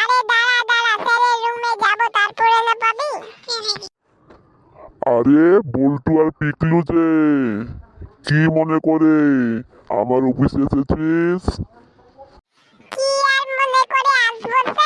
আরে দাঁড়া দাঁড়া রুমে তারপরে না পাবি? আরে বল্টু আর পিকলু যে। কি মনে করে? আমার অফিসে এসেছিস? কি আর মনে করে আসব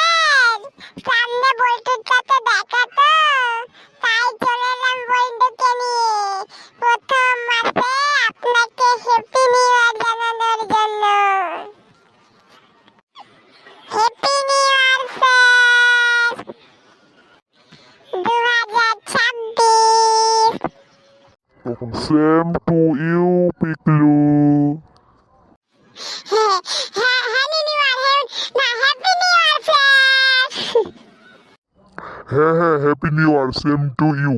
তখন সেম টু ইউ পিকলু হ্যাঁ হ্যাঁ happy new year same to you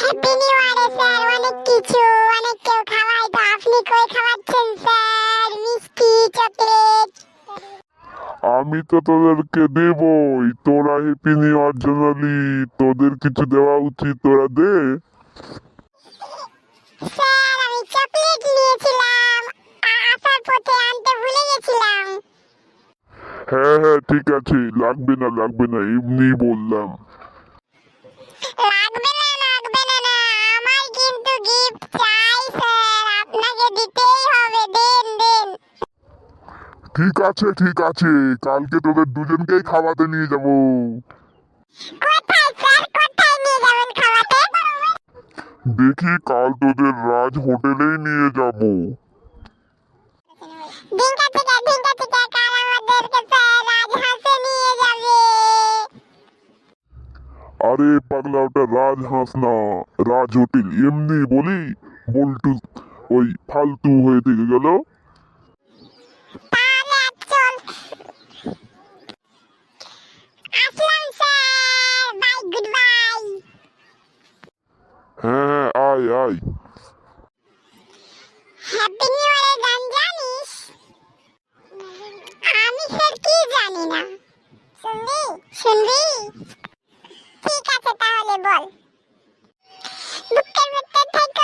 happy new ইয়ারে স্যার অনেক কিছু অনেক কেউ খাওয়ায় তো আপনি কই খাওয়াচ্ছেন স্যার মিষ্টি চকলেট আমি তো তোদেরকে দেবই তোরা হ্যাপি নিউ ইয়ার জানালি তোদের কিছু দেওয়া উচিত তোরা দে স্যার আমি চকলেট নিয়েছিলাম। আসার পথে আনতে ভুলে গেছিলাম। হ্যাঁ হ্যাঁ ঠিক আছে। লাগবে না লাগবে না এমনি বললাম। লাগবে না লাগবে না না আমার কিন্তু গিফট চাই স্যার। আপনাকে দিতেই হবে দেন দেন। ঠিক আছে ঠিক আছে। কালকে তোদের দুজনকেই খাওয়াতে নিয়ে যাব কোথায় স্যার কোথায় নিয়ে যাবেন খাওয়াতে দেখি কাল তোদের রাজ হোটেলেই নিয়ে যাব। আরে পাগলা ওটা রাজ হাঁস না রাজ হোটেল। এমনি বলি বল্টু ওই ফালতু হয়ে থেকে গেল। হ্যাপি নিউ ইয়ারের গান জানিস? আমি স্যার কি জানি না। শুনবি? শুনবি? ঠিক আছে, তাহলে বল। বুকের ভেতর থেকে